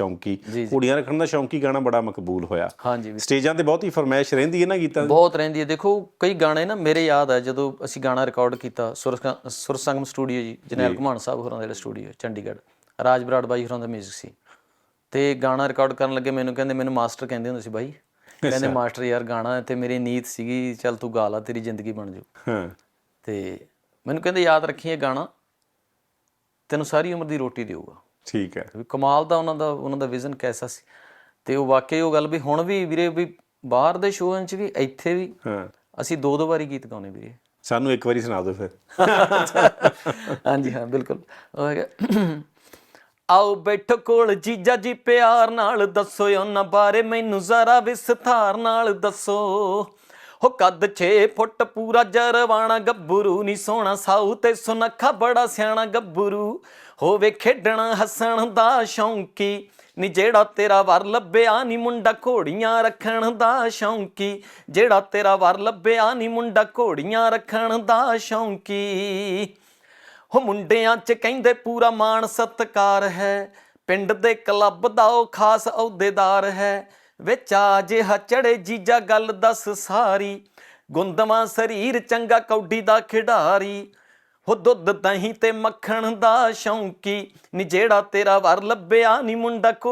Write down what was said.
ਸ਼ੌਂਕੀ। ਕੁੜੀਆਂ ਰੱਖਣ ਦਾ ਸ਼ੌਂਕੀ ਗਾਣਾ ਬੜਾ ਮਕਬੂਲ ਹੋਇਆ। ਹਾਂਜੀ ਸਟੇਜਾਂ ਤੇ ਬਹੁਤੀ ਫਰਮਾਇਸ਼ ਰਹਿੰਦੀ ਹੈ ਨਾ ਗੀਤਾਂ ਦੀ। ਬਹੁਤ ਰਹਿੰਦੀ ਹੈ। ਦੇਖੋ ਕਈ ਗਾਣੇ ਨਾ ਮੇਰੇ ਯਾਦ ਹੈ ਜਦੋਂ ਅਸੀਂ ਗਾਣਾ ਰਿਕਾਰਡ ਕੀਤਾ ਸੁਰ ਸੰਗਮ ਸਟੂਡੀਓ ਜੀ ਜਨੈਲ ਘੁਮਾਣ ਸਾਹਿਬ ਹੋਰਾਂ ਦਾ ਜਿਹੜਾ ਸਟੂਡੀਓ ਚੰਡੀਗੜ੍ਹ। ਰਾਜ ਬਰਾੜ ਬਾਈ ਹੋਰਾਂ ਦਾ 뮤직 ਸੀ। ਤੇ ਗਾਣਾ ਰਿਕਾਰਡ ਕਰਨ ਲੱਗੇ ਮੈਨੂੰ ਕਹਿੰਦੇ ਮੈਨੂੰ ਮਾਸਟਰ ਕਹਿੰਦੇ ਹੁੰਦੇ ਸੀ ਬਾਈ। ਕਹਿੰਦੇ ਮਾਸਟਰ ਯਾਰ ਗਾਣਾ ਤੇ ਮੇਰੀ ਨੀਤ ਸੀਗੀ ਚੱਲ ਤੂੰ ਗਾ ਲਾ ਤੇਰੀ ਜ਼ਿੰਦਗੀ ਬਣ ਜਾਊ। ਹਾਂ। ਤੇ ਮੈਨੂੰ ਕਹਿੰਦੇ ਯਾਦ ਰੱਖੀ ਇਹ ਗਾਣਾ ਤੈਨੂੰ ਸਾਰੀ ਉਮਰ ਦੀ ਰੋਟੀ ਦੇਊਗਾ। ਠੀਕ ਹੈ। ਵੀ ਕਮਾਲ ਦਾ ਉਹਨਾਂ ਦਾ ਉਹਨਾਂ ਦਾ ਵਿਜ਼ਨ ਕੈਸਾ ਸੀ। ਤੇ ਉਹ ਵਾਕਈ ਉਹ ਗੱਲ ਵੀ ਹੁਣ ਵੀ ਵੀਰੇ ਵੀ ਬਾਹਰ ਦੇ ਸ਼ੋਆਂ 'ਚ ਵੀ ਇੱਥੇ ਵੀ ਹਾਂ। ਅਸੀਂ ਦੋ ਦੋ ਵਾਰੀ ਗੀਤ ਗਾਉਨੇ ਵੀਰੇ। ਸਾਨੂੰ ਇੱਕ ਵਾਰੀ ਸੁਣਾ ਦਿਓ ਫਿਰ। ਹਾਂਜੀ ਹਾਂ ਬਿਲਕੁਲ। ਆਓ ਬੈਠੋ ਕੋਲ ਜੀਜਾ ਜੀ ਪਿਆਰ ਨਾਲ ਦੱਸੋ ਉਹਨਾਂ ਬਾਰੇ ਮੈਨੂੰ ਜ਼ਰਾ ਵਿਸਥਾਰ ਨਾਲ ਦੱਸੋ। ਹੋ ਕੱਦ 6 ਫੁੱਟ ਪੂਰਾ ਜਰਵਾਣਾ ਗੱਭਰੂ ਨਹੀਂ ਸੋਹਣਾ ਸਾਊ ਤੇ ਸੁਨੱਖਾ ਬੜਾ ਸਿਆਣਾ ਗੱਭਰੂ। ਹੋਵੇ ਖੇਡਣਾ ਹੱਸਣ ਦਾ ਸ਼ੌਂਕੀ, ਨੀ ਜਿਹੜਾ ਤੇਰਾ ਵਰ ਲੱਭਿਆ, ਨੀ ਮੁੰਡਾ ਘੋੜੀਆਂ ਰੱਖਣ ਦਾ ਸ਼ੌਂਕੀ। ਜਿਹੜਾ ਤੇਰਾ ਵਰ ਲੱਭਿਆ, ਨੀ ਮੁੰਡਾ ਘੋੜੀਆਂ ਰੱਖਣ ਦਾ ਸ਼ੌਂਕੀ। ਹੋ ਮੁੰਡਿਆਂ 'ਚ ਕਹਿੰਦੇ ਪੂਰਾ ਮਾਣ ਸਤਕਾਰ ਹੈ, ਪਿੰਡ ਦੇ ਕਲੱਬ ਦਾ ਉਹ ਖਾਸ ਅਹੁਦੇਦਾਰ ਹੈ। ਵਿੱਚ ਆ ਜਿਹਾ ਚੜੇ ਜੀਜਾ ਗੱਲ ਦੱਸ ਸਾਰੀ। ਗੁੰਦਵਾ ਸਰੀਰ ਚੰਗਾ ਕੌਡੀ ਦਾ ਖਿਡਾਰੀ। ਹੋ ਦੁੱਧ ਦਹੀਂ ਤੇ ਮੱਖਣ ਦਾ ਸ਼ੌਂਕੀ। ਨੀ ਜਿਹੜਾ ਤੇਰਾ ਵਰ ਲੱਭਿਆ ਨੀ ਮੁੰਡਾ ਘੋੜ।